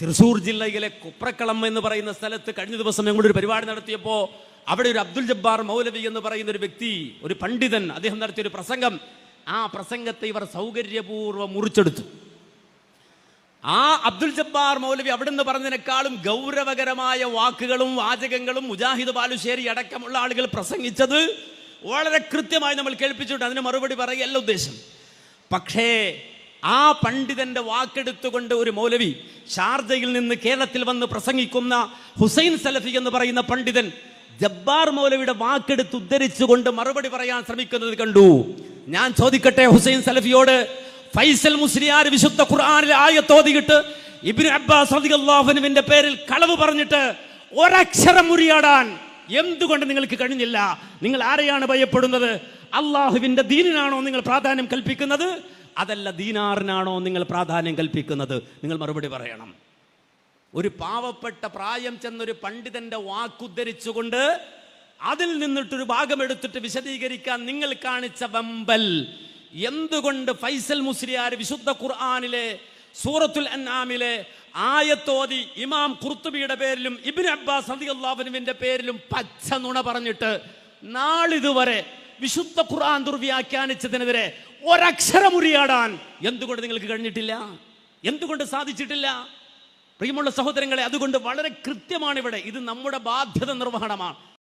തൃശൂർ ജില്ലയിലെ കുപ്രക്കളം എന്ന് പറയുന്ന സ്ഥലത്ത് കഴിഞ്ഞ ദിവസം ഞങ്ങളൊരു പരിപാടി നടത്തിയപ്പോൾ അവിടെ ഒരു അബ്ദുൽ ജബ്ബാർ മൗലവി എന്ന് പറയുന്ന ഒരു വ്യക്തി ഒരു പണ്ഡിതൻ അദ്ദേഹം നടത്തിയ ഒരു പ്രസംഗം ആ പ്രസംഗത്തെ ഇവർ സൗകര്യപൂർവം മുറിച്ചെടുത്തു. ആ അബ്ദുൽ ജബ്ബാർ മൗലവി അവിടുന്ന് പറഞ്ഞതിനേക്കാളും ഗൗരവകരമായ വാക്കുകളും വാചകങ്ങളും മുജാഹിദ് ബാലുശ്ശേരി അടക്കമുള്ള ആളുകൾ പ്രസംഗിച്ചത് വളരെ കൃത്യമായി നമ്മൾ കേൾപ്പിച്ചിട്ട് അതിന് മറുപടി പറയുകയല്ല ഉദ്ദേശം. പക്ഷേ ആ പണ്ഡിതന്റെ വാക്കെടുത്തുകൊണ്ട് ഒരു മൗലവി ഷാർജയിൽ നിന്ന് കേരളത്തിൽ വന്ന് പ്രസംഗിക്കുന്ന ഹുസൈൻ സലഫി എന്ന് പറയുന്ന പണ്ഡിതൻ ജബ്ബാർ മൗലവിയുടെ വാക്കെടുത്ത് ഉദ്ധരിച്ചുകൊണ്ട് മറുപടി പറയാൻ ശ്രമിക്കുന്നത് കണ്ടു. ഞാൻ ചോദിക്കട്ടെ ഹുസൈൻ സലഫിയോട് ഫൈസൽ മുസ്ലിയാർ വിശുദ്ധ ഖുർആനിലെ ആയത്തോതിയിട്ട് ഇബ്നു അബ്ബാസ് അള്ളാഹുനുവിന്റെ പേരിൽ കളവ് പറഞ്ഞിട്ട് ഒരക്ഷരം മുറിയാടാൻ എന്തുകൊണ്ട് നിങ്ങൾക്ക് കഴിഞ്ഞില്ല? നിങ്ങൾ ആരെയാണ് ഭയപ്പെടുന്നത്? അള്ളാഹുവിന്റെ ദീനിനാണോ നിങ്ങൾ പ്രാധാന്യം കൽപ്പിക്കുന്നത്? അതല്ല ദീനാറിനാണോ നിങ്ങൾ പ്രാധാന്യം കൽപ്പിക്കുന്നത്? നിങ്ങൾ മറുപടി പറയണം. ഒരു പാവപ്പെട്ട പ്രായം ചെന്നൊരു പണ്ഡിതന്റെ വാക്കുദ്ധരിച്ചുകൊണ്ട് അതിൽ നിന്നിട്ടൊരു ഭാഗം എടുത്തിട്ട് വിശദീകരിക്കാൻ നിങ്ങൾ കാണിച്ച വമ്പൽ. എന്തുകൊണ്ട് ഫൈസൽ മുസ്ലിയാർ വിശുദ്ധ ഖുർആാനിലെ സൂറത്തുൽ അന്നാമിലെ ആയത്തോതി ഇമാം കുർത്തുബിയുടെ പേരിലും ഇബിൻ അബ്ബാസ് അള്ളാഹുവിന്റെ പേരിലും പച്ച നുണ പറഞ്ഞിട്ട് നാളിതുവരെ വിശുദ്ധ ഖുർആൻ ദുർവ്യാഖ്യാനിച്ചതിനെതിരെ ഒരക്ഷരം ഉരിയാടാൻ എന്തുകൊണ്ട് നിങ്ങൾക്ക് കഴിഞ്ഞിട്ടില്ല? എന്തുകൊണ്ട് സാധിച്ചിട്ടില്ല? പ്രിയമുള്ള സഹോദരങ്ങളെ അതുകൊണ്ട് വളരെ കൃത്യമാണ് ഇവിടെ ഇത് നമ്മുടെ ബാധ്യത നിർവഹണമാണ്.